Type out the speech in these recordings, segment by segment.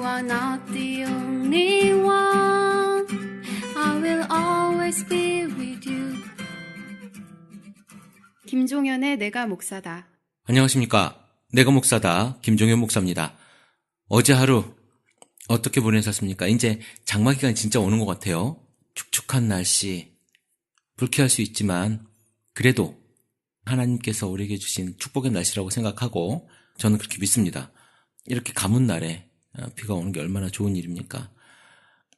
You are not the only one. I will always be with you. 김종현의 내가 목사다. 안녕하십니까. 내가 목사다. 김종현 목사입니다. 어제 하루 어떻게 보내셨습니까? 이제 장마 기간이 진짜 오는 것 같아요. 축축한 날씨, 불쾌할 수 있지만 그래도 하나님께서 우리에게 주신 축복의 날씨라고 생각하고 저는 그렇게 믿습니다. 이렇게 가문 날에 어, 비가 오는 게 얼마나 좋은 일입니까?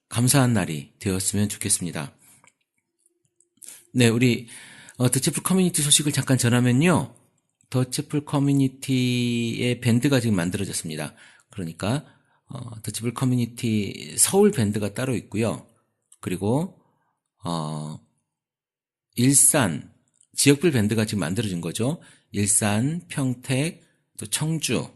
감사한 날이 되었으면 좋겠습니다. 네, 우리 어, 더체플 커뮤니티 소식을 잠깐 전하면요. 더체플 커뮤니티의 밴드가 지금 만들어졌습니다. 그러니까 어, 더체플 커뮤니티 서울 밴드가 따로 있고요. 그리고 어, 일산 지역별 밴드가 지금 만들어진 거죠. 일산, 평택, 또 청주,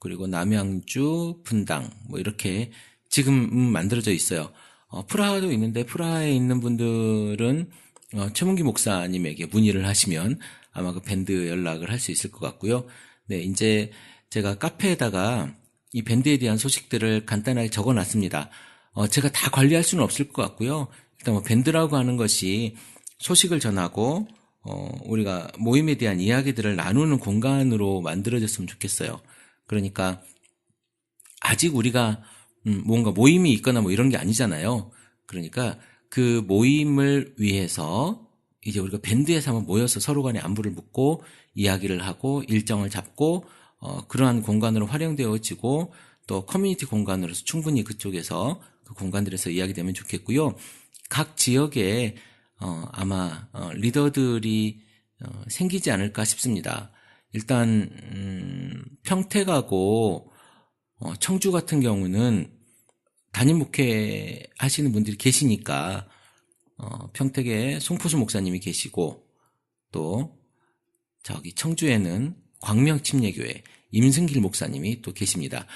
그리고 남양주, 분당 뭐 이렇게 지금 만들어져 있어요. 어, 프라하도 있는데 프라하에 있는 분들은 어, 최문기 목사님에게 문의를 하시면 아마 그 밴드 연락을 할 수 있을 것 같고요. 네, 이제 제가 카페에다가 이 밴드에 대한 소식들을 간단하게 적어 놨습니다. 어, 제가 다 관리할 수는 없을 것 같고요. 일단 뭐 밴드라고 하는 것이 소식을 전하고 어, 우리가 모임에 대한 이야기들을 나누는 공간으로 만들어졌으면 좋겠어요. 그러니까 아직 우리가 음, 뭔가 모임이 있거나 뭐 이런 게 아니잖아요. 그러니까 그 모임을 위해서 이제 우리가 밴드에서 한번 모여서 서로 간에 안부를 묻고 이야기를 하고 일정을 잡고 어, 그러한 공간으로 활용되어지고 또 커뮤니티 공간으로서 충분히 그쪽에서 그 공간들에서 이야기되면 좋겠고요. 각 지역에 어, 아마 어, 리더들이 어, 생기지 않을까 싶습니다. 일단 음, 평택하고 어, 청주 같은 경우는 담임 목회 하시는 분들이 계시니까 어, 평택에 송포수 목사님이 계시고 또 저기 청주에는 광명침례교회 임승길 목사님이 또 계십니다.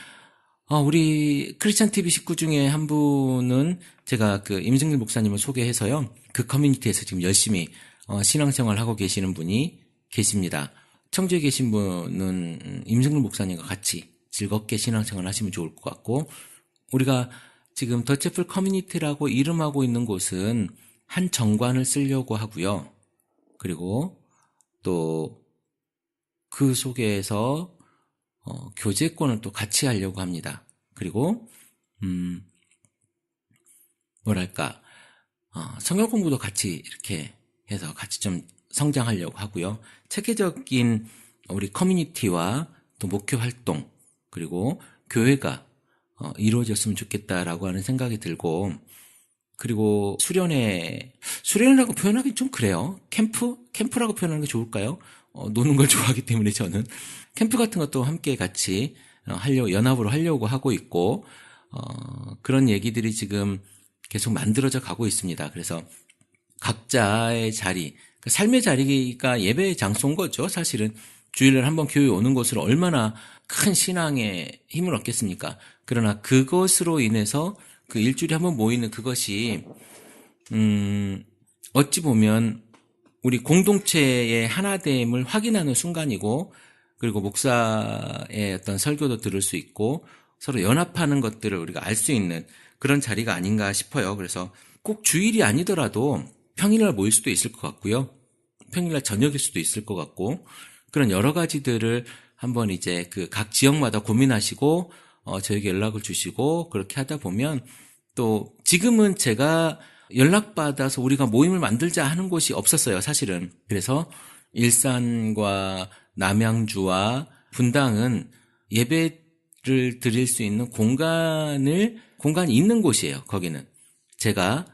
어, 우리 크리스찬 TV 식구 중에 한 분은 제가 그 임승길 목사님을 소개해서요. 그 커뮤니티에서 지금 열심히 어, 신앙생활 하고 계시는 분이 계십니다. 청주에 계신 분은 임승길 목사님과 같이 즐겁게 신앙생활 하시면 좋을 것 같고 우리가 지금 더체플 커뮤니티라고 이름하고 있는 곳은 한 정관을 쓰려고 하고요. 그리고 또 그 속에서 어, 교제권을 또 같이 하려고 합니다. 그리고 음 뭐랄까 어, 성경 공부도 같이 이렇게 해서 같이 좀 성장하려고 하고요. 체계적인 우리 커뮤니티와 또 목표 활동 그리고 교회가 어, 이루어졌으면 좋겠다라고 하는 생각이 들고 그리고 수련회 수련회라고 표현하기 좀 그래요. 캠프 캠프라고 표현하는 게 좋을까요? 어, 노는 걸 좋아하기 때문에 저는 캠프 같은 것도 함께 같이 어, 하려 연합으로 하려고 하고 있고 어, 그런 얘기들이 지금 계속 만들어져 가고 있습니다. 그래서 각자의 자리, 그 삶의 자리가 예배의 장소인 거죠. 사실은 주일날 한번 교회 오는 것으로 얼마나 큰 신앙의 힘을 얻겠습니까? 그러나 그것으로 인해서 그 일주일에 한번 모이는 그것이 음 어찌 보면 우리 공동체의 하나됨을 확인하는 순간이고 그리고 목사의 어떤 설교도 들을 수 있고 서로 연합하는 것들을 우리가 알 수 있는 그런 자리가 아닌가 싶어요. 그래서 꼭 주일이 아니더라도 평일날 모일 수도 있을 것 같고요. 평일날 저녁일 수도 있을 것 같고 그런 여러 가지들을 한번 이제 그 각 지역마다 고민하시고 어 저에게 연락을 주시고 그렇게 하다 보면 또 지금은 제가 연락받아서 우리가 모임을 만들자 하는 곳이 없었어요, 사실은. 그래서 일산과 남양주와 분당은 예배를 드릴 수 있는 공간을 공간이 있는 곳이에요. 거기는 제가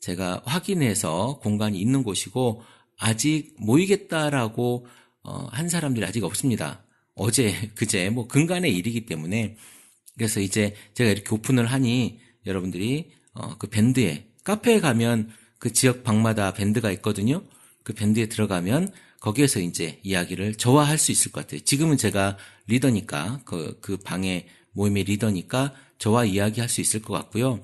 제가 확인해서 공간이 있는 곳이고 아직 모이겠다라고 어, 한 사람들이 아직 없습니다. 어제 그제 뭐 근간의 일이기 때문에 그래서 이제 제가 이렇게 오픈을 하니 여러분들이 어, 그 밴드에 카페에 가면 그 지역 방마다 밴드가 있거든요. 그 밴드에 들어가면 거기에서 이제 이야기를 저와 할 수 있을 것 같아요. 지금은 제가 리더니까 그, 그 방의 모임의 리더니까 저와 이야기할 수 있을 것 같고요.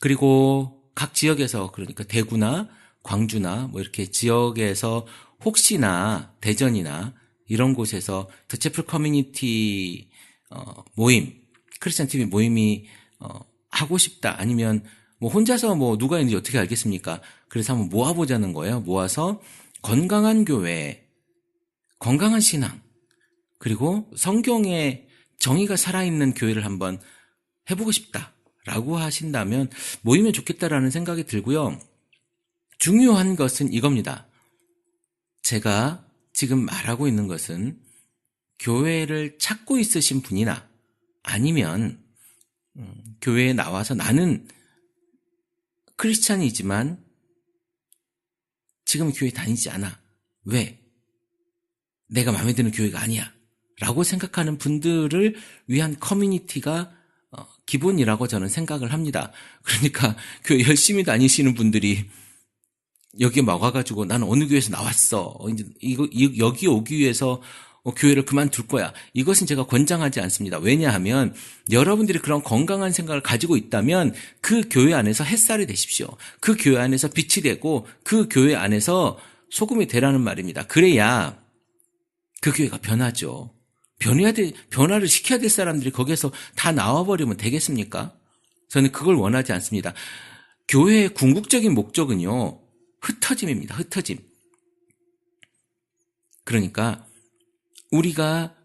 그리고 각 지역에서 그러니까 대구나 광주나 뭐 이렇게 지역에서 혹시나 대전이나 이런 곳에서 더체플 커뮤니티 어, 모임 크리스찬 TV 모임이 어, 하고 싶다 아니면 뭐 혼자서 뭐 누가 있는지 어떻게 알겠습니까? 그래서 한번 모아보자는 거예요. 모아서 건강한 교회, 건강한 신앙, 그리고 성경의 정의가 살아있는 교회를 한번 해보고 싶다 라고 하신다면 모이면 좋겠다라는 생각이 들고요. 중요한 것은 이겁니다. 제가 지금 말하고 있는 것은 교회를 찾고 있으신 분이나 아니면 음, 교회에 나와서 나는 크리스찬이지만 지금 교회 다니지 않아. 왜? 내가 마음에 드는 교회가 아니야. 라고 생각하는 분들을 위한 커뮤니티가 어, 기본이라고 저는 생각을 합니다. 그러니까 교회 열심히 다니시는 분들이 여기에 막아가지고 나는 어느 교회에서 나왔어. 어, 이제 이거 이- 여기 오기 위해서 어, 교회를 그만둘 거야. 이것은 제가 권장하지 않습니다. 왜냐하면 여러분들이 그런 건강한 생각을 가지고 있다면 그 교회 안에서 햇살이 되십시오. 그 교회 안에서 빛이 되고 그 교회 안에서 소금이 되라는 말입니다. 그래야 그 교회가 변하죠. 변해야 돼, 변화를 시켜야 될 사람들이 거기에서 다 나와버리면 되겠습니까? 저는 그걸 원하지 않습니다. 교회의 궁극적인 목적은요, 흩어짐입니다. 흩어짐. 그러니까 우리가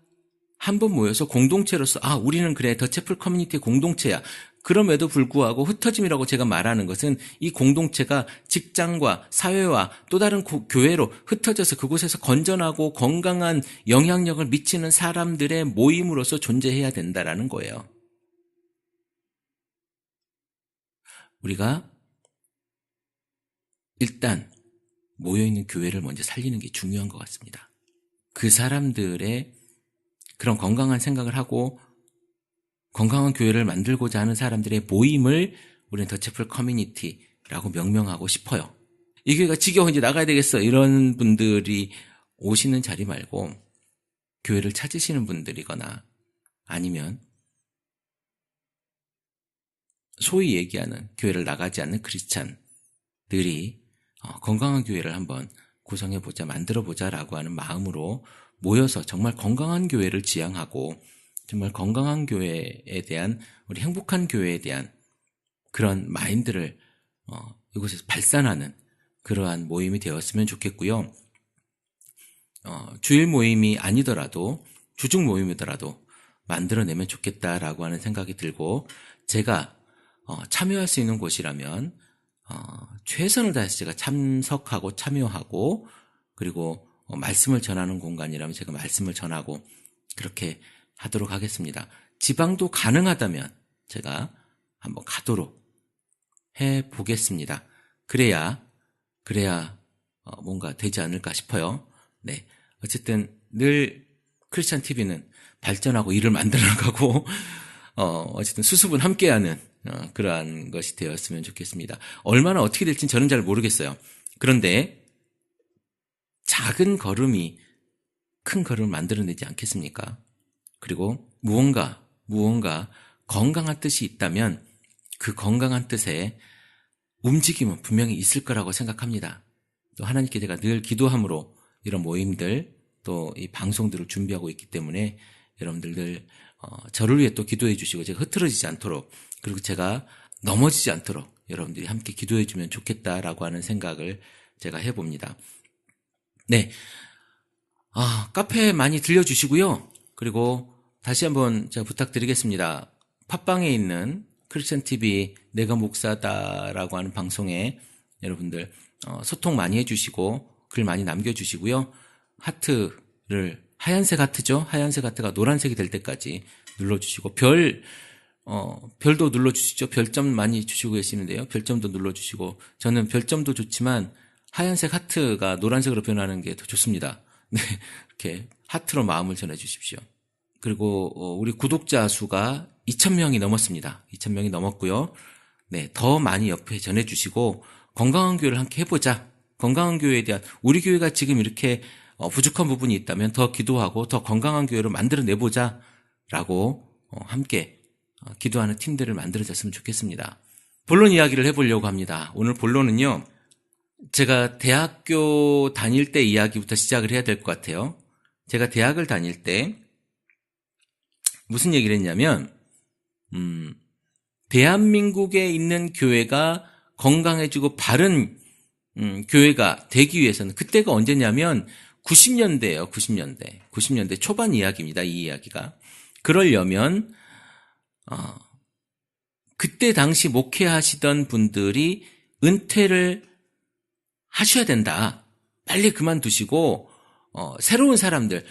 한 번 모여서 공동체로서 아 우리는 그래 더 채플 커뮤니티의 공동체야. 그럼에도 불구하고 흩어짐이라고 제가 말하는 것은 이 공동체가 직장과 사회와 또 다른 고- 교회로 흩어져서 그곳에서 건전하고 건강한 영향력을 미치는 사람들의 모임으로서 존재해야 된다라는 거예요. 우리가 일단 모여있는 교회를 먼저 살리는 게 중요한 것 같습니다. 그 사람들의 그런 건강한 생각을 하고 건강한 교회를 만들고자 하는 사람들의 모임을 우리는 더체플 커뮤니티라고 명명하고 싶어요. 이 교회가 지겨워 이제 나가야 되겠어 이런 분들이 오시는 자리 말고 교회를 찾으시는 분들이거나 아니면 소위 얘기하는 교회를 나가지 않는 크리스찬들이 어, 건강한 교회를 한번 구성해 보자, 만들어 보자라고 하는 마음으로 모여서 정말 건강한 교회를 지향하고 정말 건강한 교회에 대한 우리 행복한 교회에 대한 그런 마인드를 어, 이곳에서 발산하는 그러한 모임이 되었으면 좋겠고요. 어, 주일 모임이 아니더라도 주중 모임이더라도 만들어내면 좋겠다라고 하는 생각이 들고 제가 어, 참여할 수 있는 곳이라면 어, 최선을 다해서 제가 참석하고 참여하고 그리고 어, 말씀을 전하는 공간이라면 제가 말씀을 전하고 그렇게 하도록 하겠습니다. 지방도 가능하다면 제가 한번 가도록 해 보겠습니다. 그래야 그래야 어, 뭔가 되지 않을까 싶어요. 네. 어쨌든 늘 크리스찬 TV는 발전하고 일을 만들어 가고 어, 어쨌든 수습은 함께하는 어, 그러한 것이 되었으면 좋겠습니다. 얼마나 어떻게 될지는 저는 잘 모르겠어요. 그런데 작은 걸음이 큰 걸음을 만들어내지 않겠습니까? 그리고 무언가, 무언가 건강한 뜻이 있다면 그 건강한 뜻에 움직임은 분명히 있을 거라고 생각합니다. 또 하나님께 제가 늘 기도함으로 이런 모임들 또 이 방송들을 준비하고 있기 때문에 여러분들 늘 어, 저를 위해 또 기도해 주시고 제가 흐트러지지 않도록 그리고 제가 넘어지지 않도록 여러분들이 함께 기도해 주면 좋겠다라고 하는 생각을 제가 해봅니다. 네. 아, 카페 많이 들려주시고요. 그리고 다시 한번 제가 부탁드리겠습니다. 팟빵에 있는 크리스천 TV 내가 목사다라고 하는 방송에 여러분들 어, 소통 많이 해주시고 글 많이 남겨주시고요. 하트를 하얀색 하트죠. 하얀색 하트가 노란색이 될 때까지 눌러주시고 별 어, 별도 눌러주시죠. 별점 많이 주시고 계시는데요. 별점도 눌러주시고 저는 별점도 좋지만 하얀색 하트가 노란색으로 변하는 게 더 좋습니다. 네, 이렇게 하트로 마음을 전해주십시오. 그리고 어, 우리 구독자 수가 2,000명이 넘었습니다. 2,000명이 넘었고요. 네, 더 많이 옆에 전해주시고 건강한 교회를 함께 해보자. 건강한 교회에 대한 우리 교회가 지금 이렇게 어, 부족한 부분이 있다면 더 기도하고 더 건강한 교회로 만들어내보자라고 어, 함께 어, 기도하는 팀들을 만들어졌으면 좋겠습니다. 본론 이야기를 해보려고 합니다. 오늘 본론은요. 제가 대학교 다닐 때 이야기부터 시작을 해야 될 것 같아요. 제가 대학을 다닐 때 무슨 얘기를 했냐면 음, 대한민국에 있는 교회가 건강해지고 바른 음, 교회가 되기 위해서는 그때가 언제냐면 90년대예요. 90년대. 90년대 초반 이야기입니다. 이 이야기가. 그러려면 어, 그때 당시 목회하시던 분들이 은퇴를 하셔야 된다. 빨리 그만두시고 어, 새로운 사람들,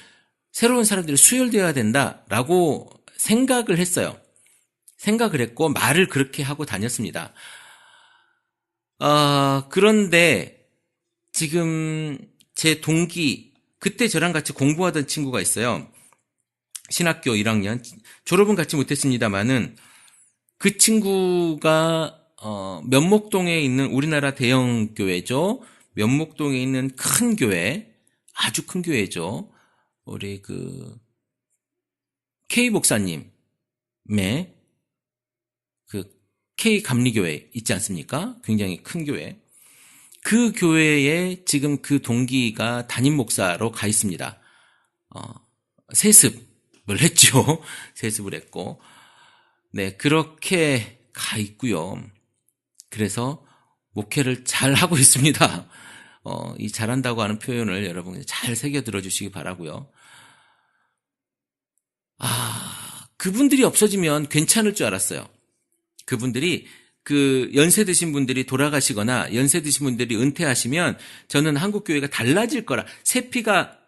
새로운 사람들이 수혈되어야 된다라고 생각을 했어요. 생각을 했고 말을 그렇게 하고 다녔습니다. 아, 그런데 지금 제 동기 그때 저랑 같이 공부하던 친구가 있어요. 신학교 1학년 졸업은 같이 못했습니다만은 그 친구가 어, 면목동에 있는 우리나라 대형 교회죠. 면목동에 있는 큰 교회, 아주 큰 교회죠. 우리 그 K 목사님의 그 K 감리교회 있지 않습니까? 굉장히 큰 교회. 그 교회에 지금 그 동기가 담임 목사로 가 있습니다. 어, 세습을 했죠. 세습을 했고. 네, 그렇게 가 있고요. 그래서 목회를 잘 하고 있습니다. 어, 이 잘한다고 하는 표현을 여러분 잘 새겨 들어주시기 바라고요. 아, 그분들이 없어지면 괜찮을 줄 알았어요. 그분들이 그 연세 드신 분들이 돌아가시거나 연세 드신 분들이 은퇴하시면 저는 한국 교회가 달라질 거라 세피가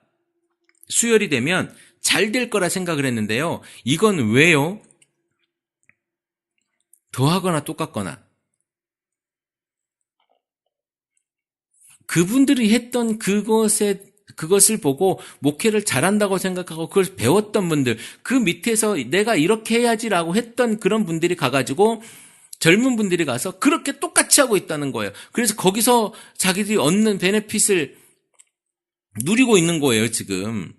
수혈이 되면 잘 될 거라 생각을 했는데요. 이건 왜요? 더하거나 똑같거나 그분들이 했던 그것에 그것을 보고 목회를 잘한다고 생각하고 그걸 배웠던 분들 그 밑에서 내가 이렇게 해야지라고 했던 그런 분들이 가가지고 젊은 분들이 가서 그렇게 똑같이 하고 있다는 거예요. 그래서 거기서 자기들이 얻는 베네핏을 누리고 있는 거예요, 지금.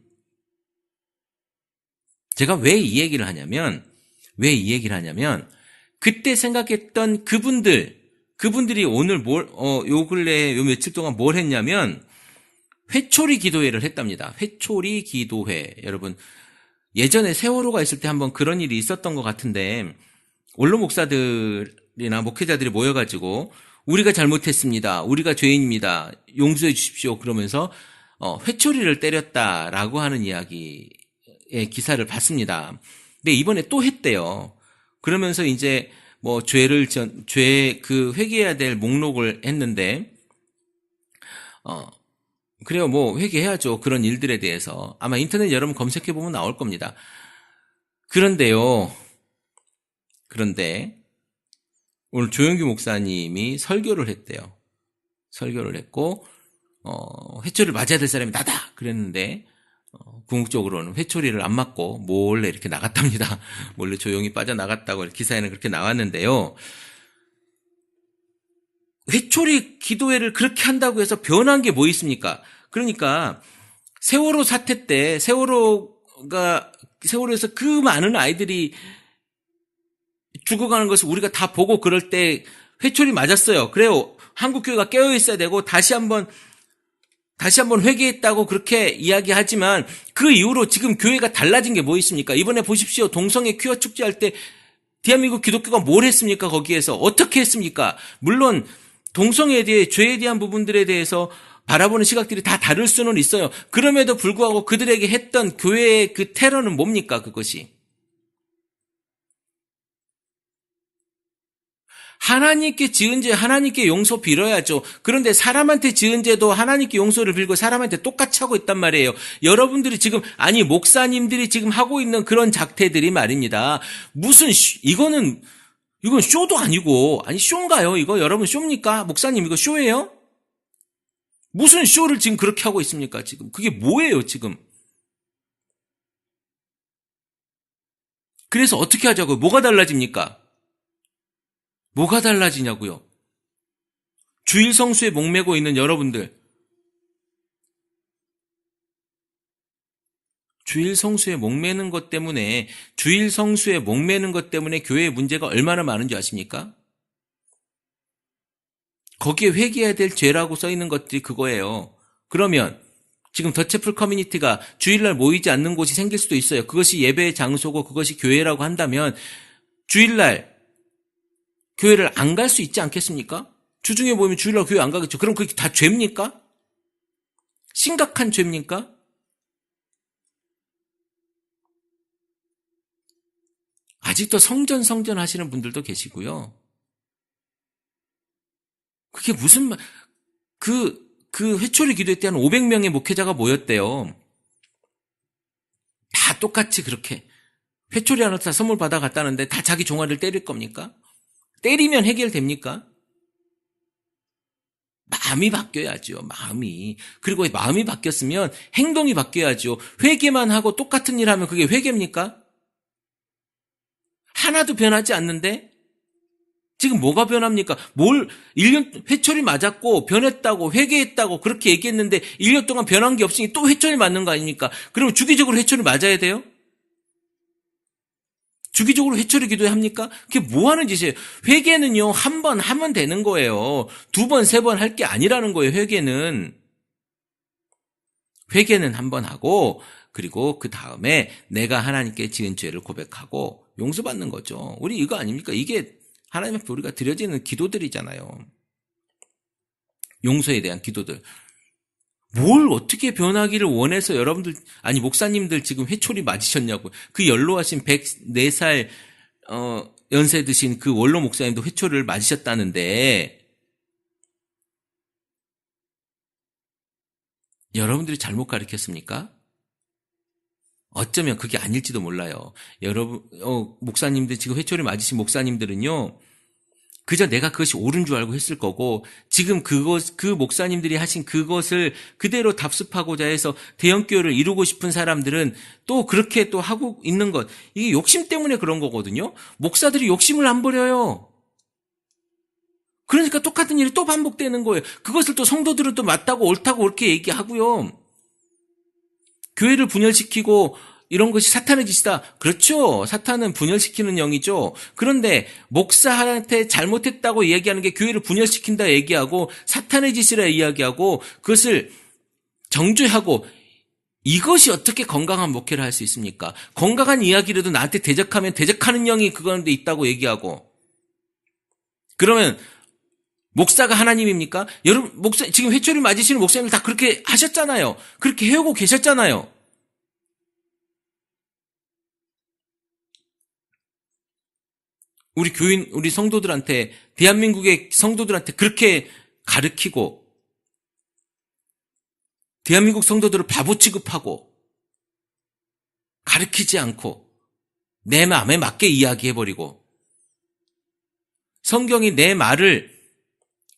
제가 왜 이 얘기를 하냐면, 왜 이 얘기를 하냐면, 그때 생각했던 그분들, 그분들이 오늘 뭘, 어, 요 근래, 요 며칠 동안 뭘 했냐면, 회초리 기도회를 했답니다. 회초리 기도회. 여러분, 예전에 세월호가 있을 때 한번 그런 일이 있었던 것 같은데, 원로 목사들이나 목회자들이 모여가지고 우리가 잘못했습니다. 우리가 죄인입니다. 용서해 주십시오. 그러면서 어, 회초리를 때렸다라고 하는 이야기의 기사를 봤습니다. 근데 이번에 또 했대요. 그러면서 이제 뭐 죄를 전, 죄, 그 회개해야 될 목록을 했는데, 어, 그래요. 뭐 회개해야죠. 그런 일들에 대해서. 아마 인터넷 여러분 검색해 보면 나올 겁니다. 그런데요. 그런데 오늘 조영규 목사님이 설교를 했대요. 설교를 했고 어, 회초리를 맞아야 될 사람이 나다 그랬는데 어, 궁극적으로는 회초리를 안 맞고 몰래 이렇게 나갔답니다. 몰래 조용히 빠져나갔다고 기사에는 그렇게 나왔는데요. 회초리 기도회를 그렇게 한다고 해서 변한 게 뭐 있습니까? 그러니까 세월호 사태 때 세월호가 세월호에서 그 많은 아이들이 죽어가는 것을 우리가 다 보고 그럴 때 회초리 맞았어요. 그래요. 한국 교회가 깨어 있어야 되고 다시 한번 다시 한번 회개했다고 그렇게 이야기하지만 그 이후로 지금 교회가 달라진 게 뭐 있습니까? 이번에 보십시오. 동성애 퀴어 축제할 때 대한민국 기독교가 뭘 했습니까? 거기에서 어떻게 했습니까? 물론 동성애에 대해 죄에 대한 부분들에 대해서 바라보는 시각들이 다 다를 수는 있어요. 그럼에도 불구하고 그들에게 했던 교회의 그 테러는 뭡니까? 그것이 하나님께 지은 죄 하나님께 용서 빌어야죠. 그런데 사람한테 지은 죄도 하나님께 용서를 빌고 사람한테 똑같이 하고 있단 말이에요. 여러분들이 지금 아니 목사님들이 지금 하고 있는 그런 작태들이 말입니다. 무슨 쇼, 이거는 이건 쇼도 아니고 아니 쇼인가요? 이거 여러분 쇼입니까? 목사님 이거 쇼예요? 무슨 쇼를 지금 그렇게 하고 있습니까? 지금 그게 뭐예요? 지금 그래서 어떻게 하자고요? 뭐가 달라집니까? 뭐가 달라지냐고요? 주일 성수에 목매고 있는 여러분들. 주일 성수에 목매는 것 때문에, 주일 성수에 목매는 것 때문에 교회의 문제가 얼마나 많은지 아십니까? 거기에 회개해야 될 죄라고 써 있는 것들이 그거예요. 그러면, 지금 더체플 커뮤니티가 주일날 모이지 않는 곳이 생길 수도 있어요. 그것이 예배의 장소고 그것이 교회라고 한다면 주일날 교회를 안 갈 수 있지 않겠습니까? 주중에 보면 주일날 교회 안 가겠죠. 그럼 그게 다 죄입니까? 심각한 죄입니까? 아직도 성전 성전 하시는 분들도 계시고요. 그게 무슨 말, 그, 그 회초리 기도회 때 한 500명의 목회자가 모였대요. 다 똑같이 그렇게. 회초리 하나 다 선물 받아 갔다는데 다 자기 종아리를 때릴 겁니까? 때리면 해결됩니까? 마음이 바뀌어야죠. 마음이. 그리고 마음이 바뀌었으면 행동이 바뀌어야죠. 회개만 하고 똑같은 일 하면 그게 회개입니까? 하나도 변하지 않는데 지금 뭐가 변합니까? 뭘 1년 회초리 맞았고 변했다고 회개했다고 그렇게 얘기했는데 1년 동안 변한 게 없으니 또 회초리 맞는 거 아닙니까? 그럼 주기적으로 회초리 맞아야 돼요? 주기적으로 회초리 기도회 합니까? 그게 뭐 하는 짓이에요? 회개는요, 한 번 하면 되는 거예요. 두 번, 세 번 할 게 아니라는 거예요, 회개는. 회개는 한 번 하고, 그리고 그 다음에 내가 하나님께 지은 죄를 고백하고 용서받는 거죠. 우리 이거 아닙니까? 이게 하나님 앞에 우리가 드려지는 기도들이잖아요. 용서에 대한 기도들. 뭘 어떻게 변하기를 원해서 여러분들, 아니, 목사님들 지금 회초리 맞으셨냐고. 그 연로하신 104살, 어, 연세 드신 그 원로 목사님도 회초리를 맞으셨다는데, 여러분들이 잘못 가르쳤습니까? 어쩌면 그게 아닐지도 몰라요. 여러분, 어, 목사님들, 지금 회초리 맞으신 목사님들은요, 그저 내가 그것이 옳은 줄 알고 했을 거고, 지금 그것, 그 목사님들이 하신 그것을 그대로 답습하고자 해서 대형교회를 이루고 싶은 사람들은 또 그렇게 또 하고 있는 것. 이게 욕심 때문에 그런 거거든요. 목사들이 욕심을 안 버려요. 그러니까 똑같은 일이 또 반복되는 거예요. 그것을 또 성도들은 또 맞다고 옳다고 그렇게 얘기하고요. 교회를 분열시키고 이런 것이 사탄의 짓이다. 그렇죠. 사탄은 분열시키는 영이죠. 그런데 목사한테 잘못했다고 이야기하는 게 교회를 분열시킨다 얘기하고 사탄의 짓이라 이야기하고 그것을 정죄하고 이것이 어떻게 건강한 목회를 할 수 있습니까? 건강한 이야기라도 나한테 대적하면 대적하는 영이 그건데 있다고 얘기하고 그러면 목사가 하나님입니까? 여러분, 목사, 지금 회초리 맞으시는 목사님들 다 그렇게 하셨잖아요. 그렇게 해오고 계셨잖아요. 우리 교인, 우리 성도들한테, 대한민국의 성도들한테 그렇게 가르치고, 대한민국 성도들을 바보 취급하고, 가르치지 않고, 내 마음에 맞게 이야기해버리고, 성경이 내 말을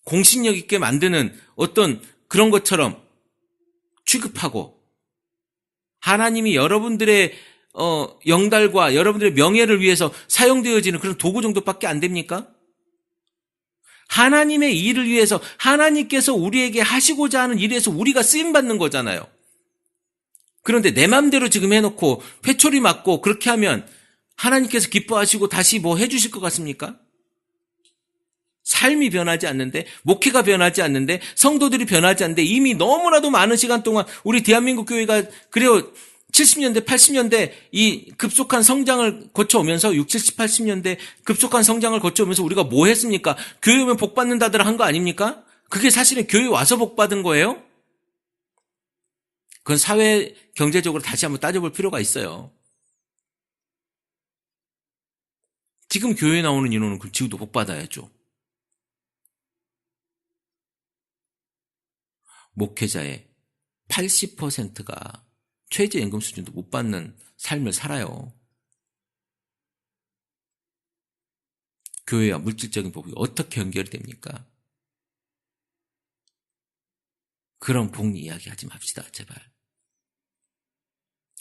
공신력 있게 만드는 어떤 그런 것처럼 취급하고 하나님이 여러분들의 어, 영달과 여러분들의 명예를 위해서 사용되어지는 그런 도구 정도밖에 안 됩니까? 하나님의 일을 위해서 하나님께서 우리에게 하시고자 하는 일에서 우리가 쓰임 받는 거잖아요. 그런데 내 맘대로 지금 해놓고 회초리 맞고 그렇게 하면 하나님께서 기뻐하시고 다시 뭐 해주실 것 같습니까? 삶이 변하지 않는데, 목회가 변하지 않는데, 성도들이 변하지 않는데, 이미 너무나도 많은 시간 동안 우리 대한민국 교회가, 그래요, 70년대, 80년대 이 급속한 성장을 거쳐오면서 6, 70, 80년대 급속한 성장을 거쳐오면서 우리가 뭐 했습니까? 교회 오면 복 받는다들 한 거 아닙니까? 그게 사실은 교회 와서 복 받은 거예요? 그건 사회 경제적으로 다시 한번 따져볼 필요가 있어요. 지금 교회에 나오는 인원은 그럼 지금도 복 받아야죠. 목회자의 80%가 최저임금 수준도 못 받는 삶을 살아요. 교회와 물질적인 법이 어떻게 연결됩니까? 그런 복리 이야기 하지 맙시다, 제발.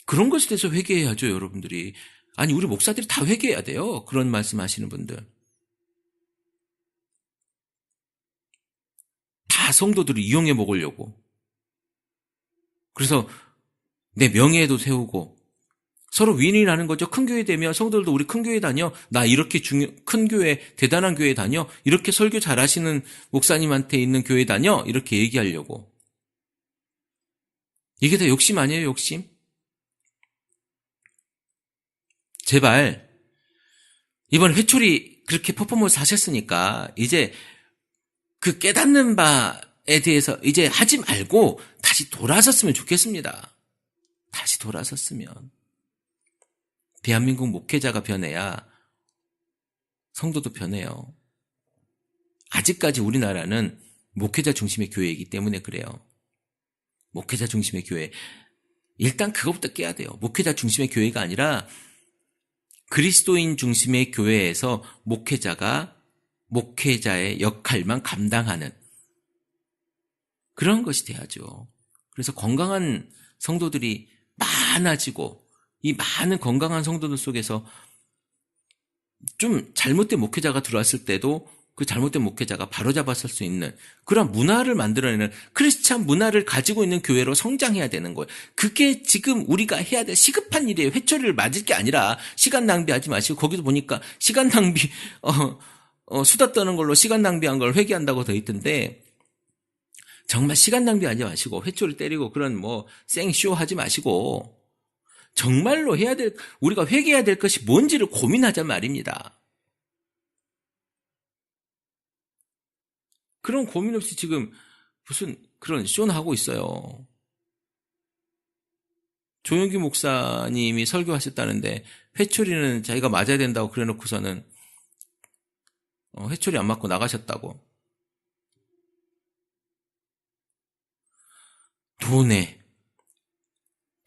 그런 것에 대해서 회개해야죠, 여러분들이. 아니, 우리 목사들이 다 회개해야 돼요. 그런 말씀 하시는 분들. 다 성도들을 이용해 먹으려고. 그래서 내 명예에도 세우고 서로 윈윈하는 거죠. 큰 교회 되면 성도들도 우리 큰 교회 다녀. 나 이렇게 중요 큰 교회 대단한 교회 다녀. 이렇게 설교 잘 하시는 목사님한테 있는 교회 다녀. 이렇게 얘기하려고. 이게 다 욕심 아니에요, 욕심? 제발 이번 회초리 그렇게 퍼포먼스 하셨으니까 이제 그 깨닫는 바에 대해서 이제 하지 말고 다시 돌아섰으면 좋겠습니다. 다시 돌아섰으면. 대한민국 목회자가 변해야 성도도 변해요. 아직까지 우리나라는 목회자 중심의 교회이기 때문에 그래요. 목회자 중심의 교회. 일단 그것부터 깨야 돼요. 목회자 중심의 교회가 아니라 그리스도인 중심의 교회에서 목회자가 목회자의 역할만 감당하는 그런 것이 돼야죠. 그래서 건강한 성도들이 많아지고 이 많은 건강한 성도들 속에서 좀 잘못된 목회자가 들어왔을 때도 그 잘못된 목회자가 바로잡았을 수 있는 그런 문화를 만들어내는 크리스찬 문화를 가지고 있는 교회로 성장해야 되는 거예요. 그게 지금 우리가 해야 될 시급한 일이에요. 회초리를 맞을 게 아니라 시간 낭비하지 마시고 거기도 보니까 시간 낭비 어, 어, 수다 떠는 걸로 시간 낭비한 걸 회개한다고 돼 있던데 정말 시간 낭비하지 마시고 회초리 때리고 그런 뭐 생쇼 하지 마시고 정말로 해야 될 우리가 회개해야 될 것이 뭔지를 고민하자 말입니다. 그런 고민 없이 지금 무슨 그런 쇼는 하고 있어요. 조영기 목사님이 설교하셨다는데 회초리는 자기가 맞아야 된다고 그래놓고서는 어, 회초리 안 맞고 나가셨다고. 돈에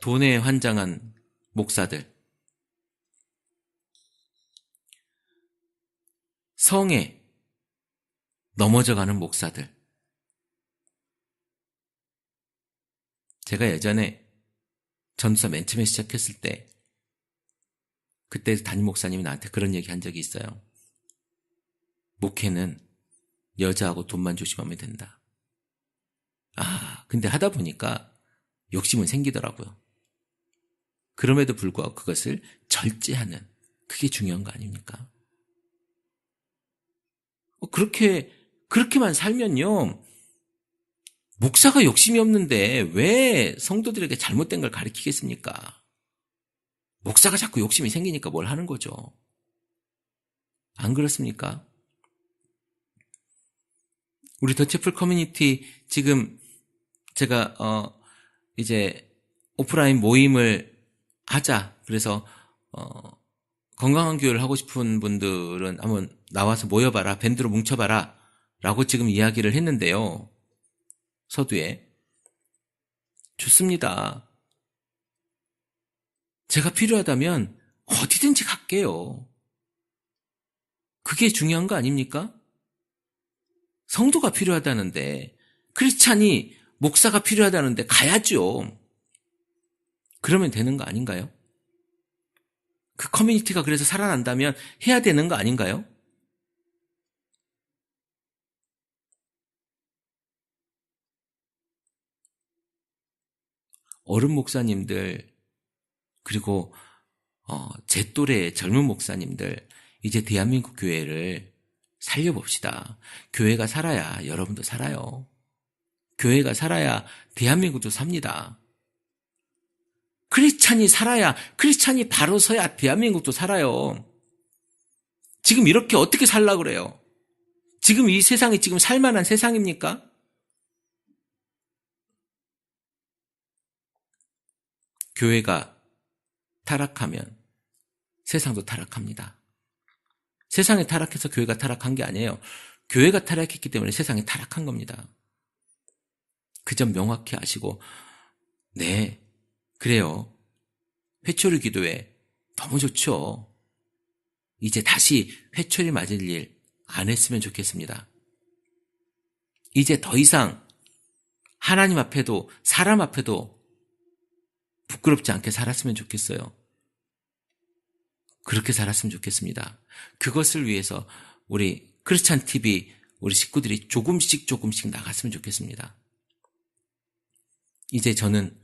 돈에 환장한 목사들. 성에 넘어져가는 목사들. 제가 예전에 전사 맨 처음에 시작했을 때, 그때 담임 목사님이 나한테 그런 얘기 한 적이 있어요. 목회는 여자하고 돈만 조심하면 된다. 아, 근데 하다 보니까 욕심은 생기더라고요. 그럼에도 불구하고 그것을 절제하는, 그게 중요한 거 아닙니까? 어, 그렇게, 그렇게만 살면요. 목사가 욕심이 없는데 왜 성도들에게 잘못된 걸 가르치겠습니까? 목사가 자꾸 욕심이 생기니까 뭘 하는 거죠. 안 그렇습니까? 우리 더체플 커뮤니티 지금 제가 어 이제 오프라인 모임을 하자. 그래서 어 건강한 교회를 하고 싶은 분들은 한번 나와서 모여봐라. 밴드로 뭉쳐봐라. 라고 지금 이야기를 했는데요. 서두에. 좋습니다. 제가 필요하다면 어디든지 갈게요. 그게 중요한 거 아닙니까? 성도가 필요하다는데, 크리스찬이 목사가 필요하다는데 가야죠. 그러면 되는 거 아닌가요? 그 커뮤니티가 그래서 살아난다면 해야 되는 거 아닌가요? 어른 목사님들 그리고 어, 제 또래 젊은 목사님들 이제 대한민국 교회를 살려봅시다. 교회가 살아야 여러분도 살아요. 교회가 살아야 대한민국도 삽니다. 크리스찬이 살아야 크리스찬이 바로 서야 대한민국도 살아요. 지금 이렇게 어떻게 살라 그래요? 지금 이 세상이 지금 살만한 세상입니까? 교회가 타락하면 세상도 타락합니다. 세상이 타락해서 교회가 타락한 게 아니에요. 교회가 타락했기 때문에 세상이 타락한 겁니다. 그 점 명확히 아시고, 네, 그래요. 회초리 기도회 너무 좋죠. 이제 다시 회초리 맞을 일 안 했으면 좋겠습니다. 이제 더 이상 하나님 앞에도 사람 앞에도 부끄럽지 않게 살았으면 좋겠어요. 그렇게 살았으면 좋겠습니다. 그것을 위해서 우리 크리스찬 TV 우리 식구들이 조금씩 조금씩 나갔으면 좋겠습니다. 이제 저는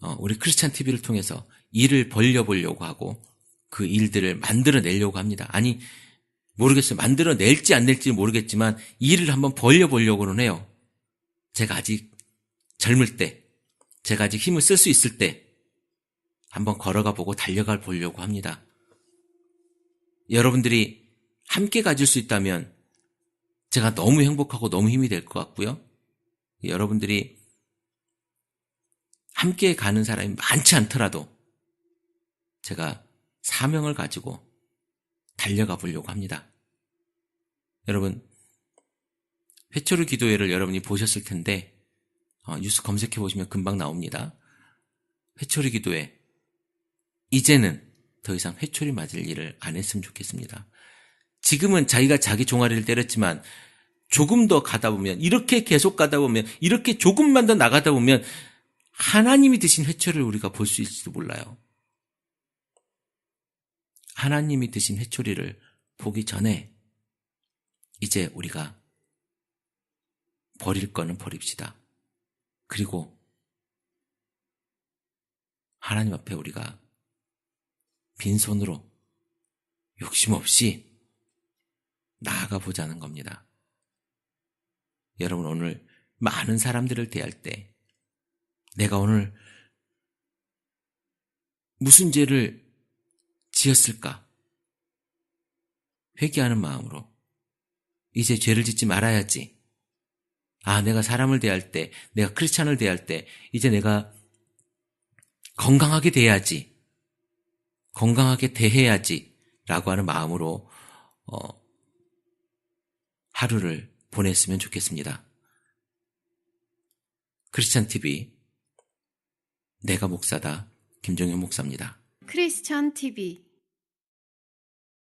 어, 우리 크리스찬 TV를 통해서 일을 벌려보려고 하고 그 일들을 만들어내려고 합니다. 아니 모르겠어요. 만들어낼지 안 낼지 모르겠지만 일을 한번 벌려보려고는 해요. 제가 아직 젊을 때, 제가 아직 힘을 쓸 수 있을 때 한번 걸어가 보고 달려가 보려고 합니다. 여러분들이 함께 가질 수 있다면 제가 너무 행복하고 너무 힘이 될 것 같고요. 여러분들이 함께 가는 사람이 많지 않더라도 제가 사명을 가지고 달려가 보려고 합니다. 여러분, 회초리 기도회를 여러분이 보셨을 텐데, 어, 뉴스 검색해 보시면 금방 나옵니다. 회초리 기도회. 이제는 더 이상 회초리 맞을 일을 안 했으면 좋겠습니다. 지금은 자기가 자기 종아리를 때렸지만 조금 더 가다 보면 이렇게 계속 가다 보면 이렇게 조금만 더 나가다 보면 하나님이 드신 회초리를 우리가 볼 수 있을지도 몰라요. 하나님이 드신 회초리를 보기 전에 이제 우리가 버릴 거는 버립시다. 그리고 하나님 앞에 우리가 빈손으로 욕심 없이 나아가 보자는 겁니다. 여러분 오늘 많은 사람들을 대할 때 내가 오늘 무슨 죄를 지었을까? 회개하는 마음으로 이제 죄를 짓지 말아야지. 아, 내가 사람을 대할 때, 내가 크리스찬을 대할 때 이제 내가 건강하게 대해야지. 건강하게 대해야지. 라고 하는 마음으로 어, 하루를 보냈으면 좋겠습니다. 크리스찬 TV 내가 목사다 김종현 목사입니다. 크리스천 TV